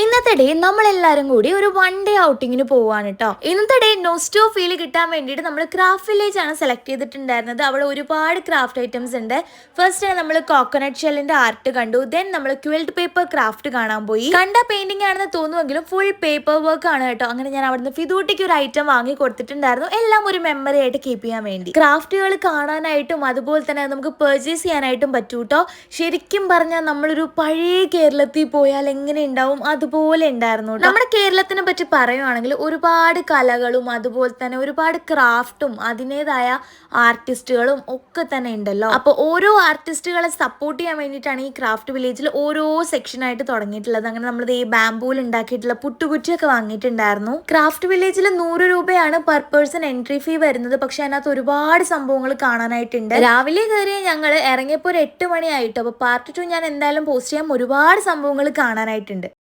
ഇന്നത്തെ ഡേ നമ്മളെല്ലാരും കൂടി ഒരു വൺ ഡേ ഔട്ടിങ്ങിന് പോവാണ് കേട്ടോ ഇന്നത്തെ ഡേ നോസ്റ്റോ ഫീൽ കിട്ടാൻ വേണ്ടിയിട്ട് നമ്മൾ ക്രാഫ്റ്റ് വില്ലേജ് ആണ് സെലക്ട് ചെയ്തിട്ടുണ്ടായിരുന്നത്. അവിടെ ഒരുപാട് ക്രാഫ്റ്റ് ഐറ്റംസ് ഉണ്ട്. ഫസ്റ്റ് നമ്മൾ കോക്കനട്ട് ഷെല്ലിന്റെ ആർട്ട് കണ്ടു. ദെൻ നമ്മൾ ക്വിൽഡ് പേപ്പർ ക്രാഫ്റ്റ് കാണാൻ പോയി. കണ്ട പെയിന്റിംഗ് ആണെന്ന് തോന്നുമെങ്കിലും ഫുൾ പേപ്പർ വർക്ക് ആണ് കേട്ടോ അങ്ങനെ ഞാൻ അവിടുന്ന് ഫിദൂട്ടിക്ക് ഒരു ഐറ്റം വാങ്ങി കൊടുത്തിട്ടുണ്ടായിരുന്നു. എല്ലാം ഒരു മെമ്മറി ആയിട്ട് കീപ്പ് ചെയ്യാൻ വേണ്ടി. ക്രാഫ്റ്റുകൾ കാണാനായിട്ടും അതുപോലെ തന്നെ നമുക്ക് പെർച്ചേസ് ചെയ്യാനായിട്ടും പറ്റൂട്ടോ ശരിക്കും പറഞ്ഞാൽ നമ്മളൊരു പഴയ കേരളത്തിൽ പോയാൽ എങ്ങനെ ഉണ്ടാവും? അതുപോലെ ഉണ്ടായിരുന്നു. നമ്മുടെ കേരളത്തിനെ പറ്റി പറയുവാണെങ്കിൽ ഒരുപാട് കലകളും അതുപോലെ തന്നെ ഒരുപാട് ക്രാഫ്റ്റും അതിന്റെതായ ആർട്ടിസ്റ്റുകളും ഒക്കെ തന്നെ ഉണ്ടല്ലോ. അപ്പോൾ ഓരോ ആർട്ടിസ്റ്റുകളെ സപ്പോർട്ട് ചെയ്യാൻ വേണ്ടിയിട്ടാണ് ഈ ക്രാഫ്റ്റ് വില്ലേജിൽ ഓരോ സെക്ഷനായിട്ട് തുടങ്ങിയിട്ടുള്ളത്. അങ്ങനെ നമ്മൾ ഈ ബാംബൂൽ ഉണ്ടാക്കിയിട്ടുള്ള പുട്ടുകുറ്റിയൊക്കെ വാങ്ങിയിട്ടുണ്ടായിരുന്നു. ക്രാഫ്റ്റ് വില്ലേജിൽ നൂറ് രൂപയാണ് പെർ പേഴ്സൺ എൻട്രി ഫീ വരുന്നത്. പക്ഷെ അതിനകത്ത് ഒരുപാട് സംഭവങ്ങൾ കാണാനായിട്ടുണ്ട്. രാവിലെ കയറിയ ഞങ്ങൾ ഇറങ്ങിയപ്പോൾ ഒരു എട്ട് മണിയായിട്ടു. അപ്പോൾ പാർട്ട് ടു ഞാൻ എന്തായാലും പോസ്റ്റ് ചെയ്യാൻ ഒരുപാട് സംഭവങ്ങൾ കാണാനായിട്ടുണ്ട്.